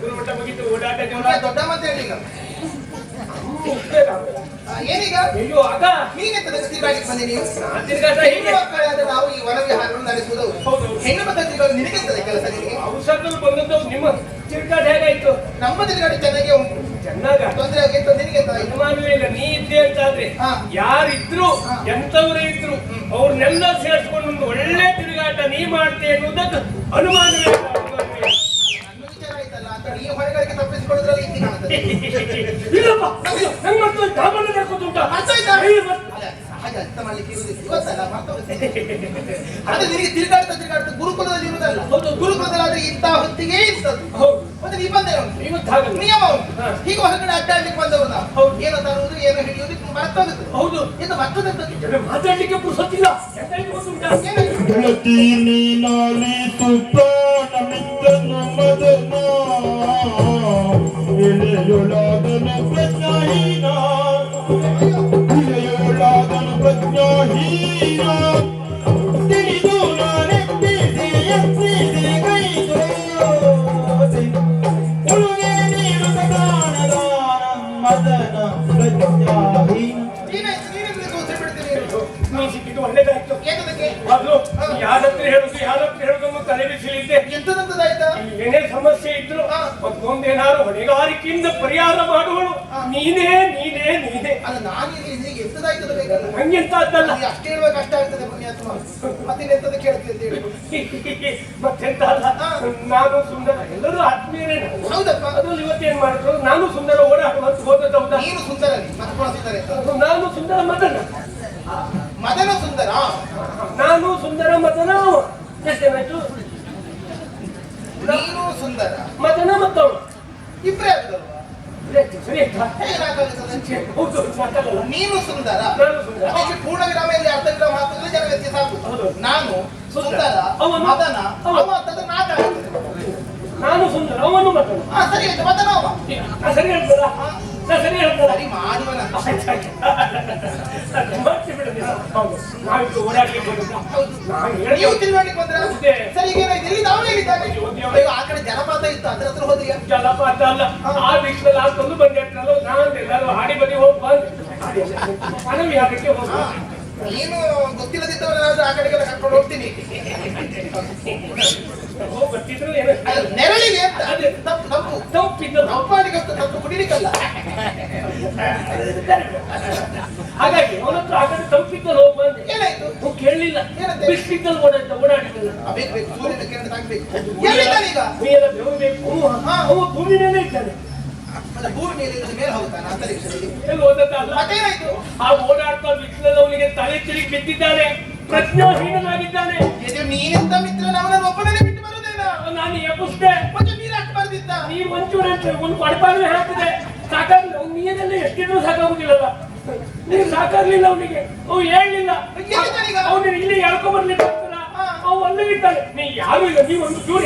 ಗುರುಮಠ ಮುಗಿತು ಓಡಾಟ ನಿಮ್ಗೆ ದೊಡ್ಡ ಮತ್ತೆ ಹೇಳಿ ಏನೀಗ? ಅಯ್ಯೋ ಆಗ. ನೀನೆಂತ ತಿರುಗಾಡಿ ಬಂದೆ ನೀವು. ನಾನ್ ಹೆಣ್ಣು ಮಕ್ಕಳಾದ ನಾವು ಈ ವನವಿಹಾರವನ್ನು ನಡೆಸುವುದು. ಹೌದು. ಹೆಣ್ಣು ತಿರುಗಾಡಿ ನಿನಗೆಂತದೆ ಕೆಲಸ ನಿನಗೆ ಔಷಧಗಳು ಬಂದದ್ದು ನಿಮ್ಮ ತಿರುಗಾಟ ಹೇಗಾಯ್ತು? ನಮ್ಮ ತಿರುಗಾಡಿ ಚೆನ್ನಾಗೇ ಉಂಟು. ಚೆನ್ನಾಗ? ತೊಂದರೆ ಆಗಿತ್ತು ನಿನಗೆ ಅನುಮಾನವೇ ಇಲ್ಲ ನೀ ಇದ್ದೆ ಅಂತಾದ್ರೆ ಹಾ. ಯಾರಿದ್ರು. ಎಂತವರೇ ಇದ್ರು ಅವ್ರನ್ನೆಲ್ಲ ಸೇರಿಸ್ಕೊಂಡು ಒಂದು ಒಳ್ಳೆ ತಿರುಗಾಟ ನೀ ಮಾಡ್ತೆ ಅನ್ನೋದಕ್ಕೆ ಅನುಮಾನವೇ ಇಲ್ಲ. ನನ್ನ ವಿಚಾರ ಆಯ್ತಲ್ಲ ಅಂತ ನೀವು ಹೊರಗಡೆಗೆ ತಪ್ಪಿಸಿಕೊಳ್ಳೋದ್ರಲ್ಲಿ ಇದ್ದು ಕಾಣುತ್ತದೆ ಇಲ್ಲಪ್ಪ ಮತ್ತೆ ಸಾಮಾನ್ಯ ಹಾಕೋದುಂಟ ಅರ್ಥ ಆಯ್ತಾ? ಅಲ್ಲ, ಸಹಜ ಅರ್ಥ ಮಾಡ್ಲಿಕ್ಕೆ ಇರುವುದಿಲ್ಲ. ಇವತ್ತಲ್ಲ ಮರ್ತೋಗುತ್ತೆ ಆದ್ರೆ ನಿನಗೆ ತಿರುಗಾಡ್ತಾ ತಿರುಗಾಡ್ತಾ ಗುರುಕುಲದಲ್ಲಿ ಇರುವುದಲ್ಲ ಹೌದು. ಗುರುಕುಲದಲ್ಲಿ ಇಂಥ ಹೊತ್ತಿಗೆ ಹೌದು. ಮತ್ತೆ ನಿಬಂಧನೆ ಉಂಟು. ಇವತ್ತು ಹಾಗಲ್ಲ. ನಿಯಮ ಉಂಟು. ಹಾ. ಹೀಗೆ ಹೊರಗಡೆ ಅಡ್ಡಾಡ್ಲಿಕ್ಕೆ ಬಂದವರು ನಾವು. ಹೌದು. ಏನೋ ತರುವುದು ಏನೋ ಹಿಡಿಯುವುದು ಮರ್ತೋಗುತ್ತೆ ಹೌದು. ಏನು ಮರ್ತದ ಜನ ಮಾತಾಡ್ಲಿಕ್ಕೆ ಪುರ್ಸೊತ್ತಿಲ್ಲ. ಎಂತಾಯ್ತು ಗೊತ್ತುಂಟಾ ಗೆಳತಿ ನೀನಾಲಿತು ಪ್ರಾಣಮಿದ್ದನು ಮದನ ಎಳೆಯೊಳಾದನು ಪ್ರಜ್ಞಾಹೀನ ಎಳೆಯೊಳಾದನು ಪ್ರಜ್ಞಾಹೀನ ತಿಳಿದು ನಾನೆತ್ತಿದೆ ಎತ್ತಿದೆ ಕೈ ತೊರೆಯೋದೆ ಉಳುಗೆ ನೀರು ಸದಾನದ ಮದನ ಪ್ರಜ್ಞಾಹೀನ ನೀನಾಯ್ತು ನೀನೇ ದೋಸೆ ಬಿಡ್ತೀನಿ ನೀ ಸಿಕ್ಕಿದ್ದು ಒಳ್ಳೇದಾಯ್ತು ಏತದಕ್ಕೆ ಮೊದಲು ಯಾರ ಹತ್ರ ಹೇಳುದು ಯಾರ ಹತ್ರ ಹೇಳುದನ್ನು ತಲೆ ಬಿಸಿಲಿದ್ದೆ ಎಂತದಂತದಾಯ್ತಾ ಏನೇ ಸಮಸ್ಯೆ ಇದ್ರು ಹಾ. ಮತ್ತೊಂದೇನಾದ್ರು ಹೊಣೆಗಾರಿಕೆಯಿಂದ ಪರಿಹಾರ ಮಾಡುವಳು. ನೀನೇ ನೀನೇ ನೀನೇ. ಅಲ್ಲ ನಾನು ನಿನಗೆ ಎಂತದಾಯ್ತದ ಬೇಕಲ್ಲ? ಹಂಗೆಂತ ಅದ್ದಲ್ಲ ಅಷ್ಟೇ ಹೇಳುವಾಗ ಕಷ್ಟ ಆಗ್ತದೆ ಪುಣ್ಯಾತ್ಮ. ಮತ್ತೆ ಎಂತದ ಕೇಳ್ತೀನಿ ಅಂತ ಹೇಳಿ. ಮತ್ತೆಂತ ಅಲ್ಲ? ನಾನು ಸುಂದರ ಎಲ್ಲರೂ ಆತ್ಮೀಯರೇ. ನಾವು. ಹೌದಪ್ಪ. ಅದ್ರಲ್ಲಿ ಇವತ್ತೇನ್ ಮಾಡಿದ್ರು? ನಾನು ಸುಂದರ ಓಡಾಡುವಂತ ಹೋದದ್ದು ಹೌದಾ? ನೀನು ಸುಂದರ ಸುಂದರ ನಾನು ಸುಂದರ ಮದನ. ಮದನ ಸುಂದರ? ನಾನು ಸುಂದರ ಮದನ. ಅವ ಎಷ್ಟೇನಾಯ್ತು? ನೀನು ಸುಂದರ. ಮತ್ತೆ ಇಬ್ಬರೇ ಸರಿ ಆಯ್ತಾ? ಹೇಗಾಗಲಿರ್ತದೆ ಹೌದು ಮಾತಾಡಲ್ಲ. ನೀನು ಸುಂದರ. ಅದಕ್ಕೆ ಪೂರ್ಣ ವಿರಾಮ ಇಲ್ಲಿ ಅರ್ಧ ವಿರಾಮ ಹಾಕಿದ್ರೆ ಜನ ವ್ಯತ್ಯಾಸ. ಆಗುದು ನಾನು ಸುಂದರ. ಅವನು- ಮದನ ಅವನು. ಅವ ಅಂತಂದ್ರೆ ನಾಲ್ಕಾಗ್ತದೆ ನಾನು ಸುಂದರ ಅವನು ಮದನ. ಹಾ ಸರಿ ಆಯ್ತು ಮದನ ಅವ ನಾ ಸರಿ ಹೇಳ್ತಾರ ನಾ ಸರಿ ಹೇಳ್ತಾರ ಸರಿ ಮಾಡುವನ. ಓಡಾಡ್ಲಿಕ್ಕೆ ನೀವು ಬಂದ್ರ. ಸರಿ ಈಗ ಏನಾಯ್ತು? ಎಲ್ಲಿ ನಾವು ಹೇಳಿದ್ದಾಗ ಅಯ್ಯೋ, ಆ ಕಡೆ ಜಲಪಾತ ಇತ್ತು ಅದ್ರ ಹತ್ರ ಹೋದ್ರಿ ಜಲಪಾತ ಅಲ್ಲ. ಆ ವಿಷಯದಲ್ಲಿ ಹಾಕೊಂಡು ಬಂದೆ ಅಂತಲ್ಲ ನಾನು ಎಲ್ಲರೂ ಹಾಡಿ ಬದಿ ಹೋಗಿ ಬಂದೆ ಮನವಿ ಅದಕ್ಕೆ ಹೋಗಿ ನೀನು ಗೊತ್ತಿಲ್ಲದಿದ್ದವರಾದ್ರೂ ಆ ಕಡೆಗೆಲ್ಲ ಕರ್ಕೊಂಡು ಹೋಗ್ತೀನಿ. ನೆರಳಿಗೆ ಅಂತ. ಅದೇ. ತಪ್ಪು ತಪ್ಪು. ತಪ್ಪಿದ್ದು ತಪ್ಪಾಡಿಗೆ ಅಂತ ತಪ್ಪು ಕುಡಿಲಿಕ್ಕಲ್ಲ. ಹಾಗಾಗಿ ಅವನತ್ರ ಆಕಡೆ ಆ ಕಡೆ ಹೋಗಿ ಬಂದೆ ಏನಾಯ್ತು ಅವ್ನು ಕೇಳಲಿಲ್ಲ? ಬಿಸ್ಲಿದ್ದಲ್ಲಿ ಓಡಾಡ್ತ ಓಡಾಡಲಿಲ್ಲ. ಬೇಕು ಸೂರ್ಯನ ಕಿರಣ ತಾಗ್ಬೇಕು ಎಲ್ಲಿದ್ದಾನೀಗ ನೀ ಎಲ್ಲ ಬೆವಬೇಕು ಅವ ಹಾ. ಅವ ಭೂಮಿ ಮೇಲೆ ಇದ್ದಾನೆ ಭೂಮಿ ಮೇಲೆ ಮೇಲೆ ಹೋಗ್ತಾನೆ ಅಂತರಿಕ್ಷದಲ್ಲಿ ಎಲ್ಲಿ ಓದದ್ದಲ್ಲ ಮತ್ತೇನಾಯ್ತು? ಆ ಓಡಾಡ್ತಾ ಬಿಸಿಲಲ್ಲಿ ಅವನಿಗೆ ತಲೆ ತಿರುಗಿ ಬಿದ್ದಿದ್ದಾನೆ. ಪ್ರಜ್ಞಾಹೀನನಾಗಿದ್ದಾನೆ. ಇದು ನೀನೆಂತ ಮಿತ್ರ ಅವನನ್ನು ಒಬ್ಬನೇ ಬಿಟ್ಟು ಬರುದೇನ ನಾನು ಎಬ್ಬಿಸ್ದೆ. ಮತ್ತೆ ನೀರು ಅಷ್ಟು ಬರ್ದಿದ್ದ ನೀರು ಒಂಚೂರು ಒಂದು ಕೊಡಪಾಗ್ರೆ ಹಾಕಿದೆ ಸಾಕಾಗ್ಲಿಲ್ಲ ಅವ್ನು ನೀರೆಲ್ಲ ಎಷ್ಟಿದ್ರು ಸಾಕಾಗುದಿಲ್ಲಲ್ಲ ನೀರು ಸಾಕಾಗ್ಲಿಲ್ಲ ಅವನಿಗೆ ಅವ್ನು ಹೇಳಲಿಲ್ಲ? ಅವನು ಇಲ್ಲಿ ಎಳ್ಕೊಂಡ್ ಬರ್ಲಿಲ್ಲ ಹಾ. ಅವ್ನು ಅಲ್ಲೇ ಇದ್ದಾನೆ ನೀ ಯಾರು ಇಲ್ಲ ನೀವು ಒಂದು ಚೂರು.